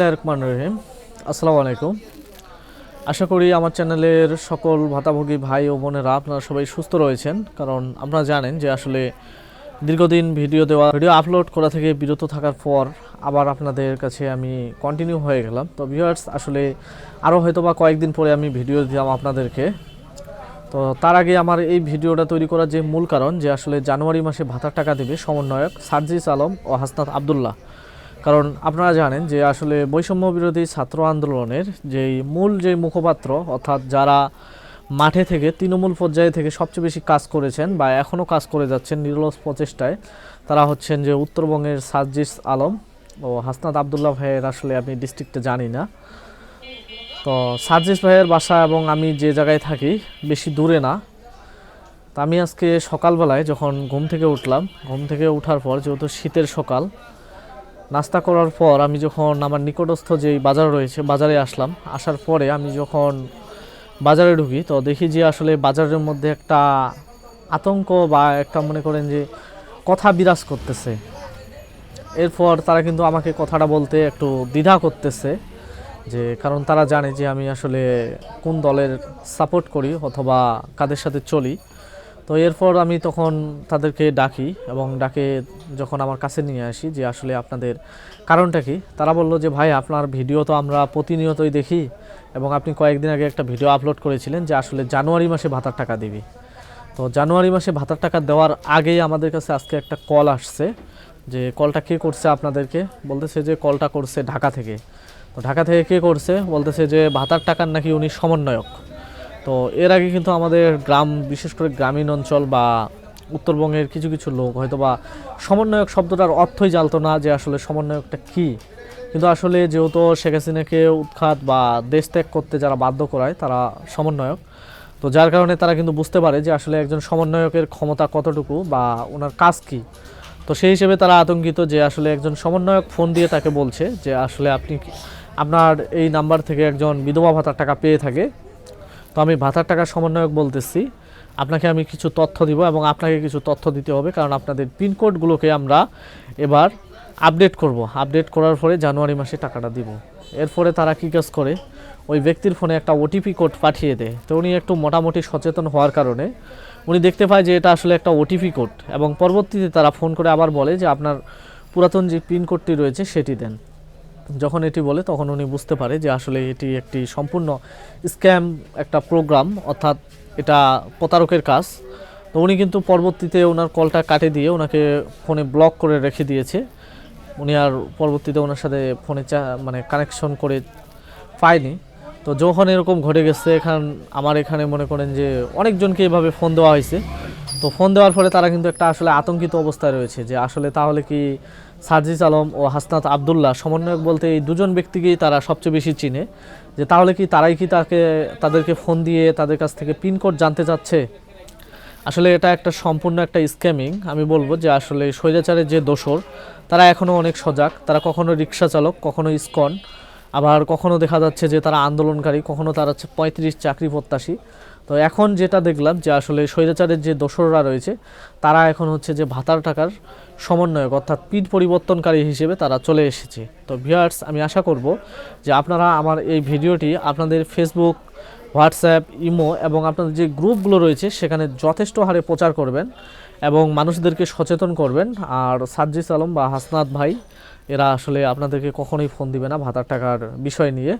রহিম। আসসালামু আলাইকুম। আশা করি আমার চ্যানেলের সকল ভাতাভোগী ভাই ও বোনেরা আপনারা সবাই সুস্থ রয়েছেন, কারণ আপনারা জানেন যে আসলে দীর্ঘদিন ভিডিও দেওয়া, ভিডিও আপলোড করা থেকে বিরত থাকার পর আবার আপনাদের কাছে আমি কন্টিনিউ হয়ে গেলাম। তো ভিউয়ার্স আসলে আরও হয়তো বা কয়েকদিন পরে আমি ভিডিও দিলাম আপনাদেরকে। তো তার আগে আমার এই ভিডিওটা তৈরি করার যে মূল কারণ, যে আসলে জানুয়ারি মাসে ভাতার টাকা দেবে সমন্বয়ক সার্জিস আলম ও হাসনাত আবদুল্লাহ। কারণ আপনারা জানেন যে আসলে বৈষম্য বিরোধী ছাত্র আন্দোলনের যেই মূল যে মুখপাত্র, অর্থাৎ যারা মাঠে থেকে তৃণমূল পর্যায়ে থেকে সবচেয়ে বেশি কাজ করেছেন বা এখনও কাজ করে যাচ্ছেন নিরলস প্রচেষ্টায়, তারা হচ্ছেন যে উত্তরবঙ্গের সার্জিস আলম ও হাসনাত আবদুল্লাহ ভাইয়ের আসলে আমি ডিস্ট্রিক্টে জানি না। তো সার্জিস ভাইয়ের বাসা এবং আমি যে জায়গায় থাকি বেশি দূরে না। তা আমি আজকে সকালবেলায় যখন ঘুম থেকে উঠলাম, ঘুম থেকে ওঠার পর যেহেতু শীতের সকাল নাস্তা করার পর আমি যখন আমার নিকটস্থ যেই বাজার রয়েছে, বাজারে আসলাম, আসার পরে আমি যখন বাজারে ঢুকি, তো দেখি যে আসলে বাজারের মধ্যে একটা আতঙ্ক বা একটা মনে করেন যে কথা বিরাজ করতেছে। এরপর তারা কিন্তু আমাকে কথাটা বলতে একটু দ্বিধা করতেছে যে, কারণ তারা জানে যে আমি আসলে কোন দলের সাপোর্ট করি অথবা কাদের সাথে চলি। তো এরপর আমি তখন তাদেরকে ডাকি এবং ডাকে যখন আমার কাছে নিয়ে আসি যে আসলে আপনাদের কারণটা কি, তারা বলল যে, ভাই, আপনার ভিডিও তো আমরা প্রতিনিয়তই দেখি এবং আপনি কয়েকদিন আগে একটা ভিডিও আপলোড করেছিলেন যে আসলে জানুয়ারি মাসে ভাতার টাকা দিবি। তো জানুয়ারি মাসে ভাতার টাকা দেওয়ার আগেই আমাদের কাছে আজকে একটা কল আসছে যে, কলটা কে করছে আপনাদেরকে? বলতেছে যে, কলটা করছে ঢাকা থেকে। তো ঢাকা থেকে কে করছে? বলতেছে যে, ভাতার টাকার নাকি উনি সমন্বয়ক। তো এর আগে কিন্তু আমাদের গ্রাম, বিশেষ করে গ্রামীণ অঞ্চল বা উত্তরবঙ্গের কিছু কিছু লোক হয়তো বা সমন্বয়ক শব্দটার অর্থই জানতো না যে আসলে সমন্বয়কটা কী। কিন্তু আসলে যেহেতু শেখ হাসিনাকে উৎখাত বা দেশ ত্যাগ করতে যারা বাধ্য করায়, তারা সমন্বয়ক। তো যার কারণে তারা কিন্তু বুঝতে পারে যে আসলে একজন সমন্বয়কের ক্ষমতা কতটুকু বা ওনার কাজ কী। তো সেই হিসেবে তারা আতঙ্কিত যে আসলে একজন সমন্বয়ক ফোন দিয়ে তাকে বলছে যে আসলে আপনি আপনার এই নাম্বার থেকে একজন বিধবা ভাতার টাকা পেয়ে থাকে। তো আমি ভাতার টাকা সমন্বয়ক বলতেছি। আপনাকে আমি কিছু তথ্য দিব এবং আপনাকে কিছু তথ্য দিতে হবে কারণ আপনাদের পিনকোডগুলোকে আমরা এবার আপডেট করব। আপডেট করার পরে জানুয়ারি মাসে টাকাটা দিব। এরপরে তারা কী কাজ করে? ওই ব্যক্তির ফোনে একটা ওটিপি কোড পাঠিয়ে দেয়। তো উনি একটু মোটামুটি সচেতন হওয়ার কারণে উনি দেখতে পায় যে এটা আসলে একটা ওটিপি কোড এবং পরবর্তীতে তারা ফোন করে আবার বলে যে আপনার পুরাতন যে পিনকোডটি রয়েছে সেটি দেন। যখন এটি বলে, তখন উনি বুঝতে পারে যে আসলে এটি একটি সম্পূর্ণ স্ক্যাম একটা প্রোগ্রাম, অর্থাৎ এটা প্রতারকের কাজ। তো উনি কিন্তু পরবর্তীতে ওনার কলটা কাটে দিয়ে ওনাকে ফোনে ব্লক করে রেখে দিয়েছে। উনি আর পরবর্তীতে ওনার সাথে ফোনে চা মানে কানেকশন করে পায়নি। তো যখন এরকম ঘটে গেছে, এখান, আমার এখানে মনে করেন যে অনেকজনকে এভাবে ফোন দেওয়া হয়েছে। তো ফোন দেওয়ার ফলে তারা কিন্তু একটা আসলে আতঙ্কিত অবস্থায় রয়েছে যে আসলে তাহলে কি সার্জিস আলম ও হাসনাত আবদুল্লাহ সমন্বয়ক বলতে এই দুজন ব্যক্তিকেই তারা সবচেয়ে বেশি চিনে। যে তাহলে কি তারাই কি তাকে, তাদেরকে ফোন দিয়ে তাদের কাছ থেকে পিনকোড জানতে চাচ্ছে? আসলে এটা একটা সম্পূর্ণ একটা স্ক্যামিং আমি বলব যে আসলে স্বৈরাচারের যে দোসর তারা এখনও অনেক সজাগ। তারা কখনো রিক্সা চালক, কখনো ইস্কন আবার কখনো দেখা যাচ্ছে যে তারা আন্দোলনকারী, কখনো তারা হচ্ছে পঁয়ত্রিশ চাকরি প্রত্যাশী। তো এখন যেটা দেখলাম যে আসলে স্বৈরাচারের যে দোসররা রয়েছে, তারা এখন হচ্ছে যে ভাতার টাকার সমন্বয়ক, অর্থাৎ পিঠ পরিবর্তনকারী হিসেবে তারা চলে এসেছে। তো ভিউয়ার্স, আমি আশা করব যে আপনারা আমার এই ভিডিওটি আপনাদের ফেসবুক হোয়াটসঅ্যাপ ইমো এবং আপনাদের যে গ্রুপগুলো রয়েছে, সেখানে যথেষ্ট হারে প্রচার করবেন। এবং মানুষদেরকে সচেতন করবেন। আর সাজ্জিস আলম বা হাসনাত ভাই, এরা আসলে আপনাদেরকে কখনোই ফোন দিবে না ভাতার টাকার বিষয় নিয়ে।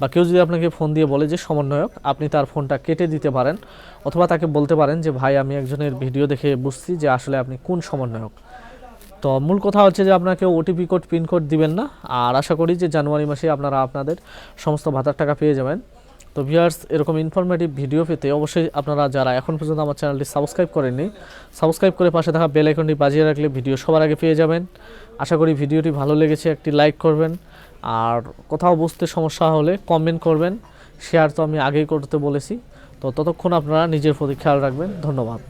বা কেউ যদি আপনাকে ফোন দিয়ে বলে যে, সমন্বয়ক, আপনি তার ফোনটা কেটে দিতে পারেন। অথবা তাকে বলতে পারেন যে, ভাই, আমি একজনের ভিডিও দেখে বুঝছি যে আসলে আপনি কোন সমন্বয়ক? তো মূল কথা হচ্ছে যে, আপনাকে ওটিপি কোড, পিন কোড দিবেন না। আর আশা করি যে, জানুয়ারি মাসে আপনারা আপনাদের সমস্ত ভাতার টাকা পেয়ে যাবেন। তো ভিউয়ার্স, এরকম ইনফরমেটিভ ভিডিও পেতে অবশ্যই আপনারা যারা এখন পর্যন্ত আমার চ্যানেলটি সাবস্ক্রাইব করেননি সাবস্ক্রাইব করে পাশে থাকা বেল আইকনটি বাজিয়ে রাখলে ভিডিও সবার আগে পেয়ে যাবেন। আশা করি ভিডিওটি ভালো লেগেছে, একটি লাইক করবেন। আর কোথাও বুঝতে সমস্যা হলে কমেন্ট করবেন। শেয়ার তো আমি আগেই করতে বলেছি। তো ততক্ষণ আপনারা নিজের প্রতি খেয়াল রাখবেন। ধন্যবাদ।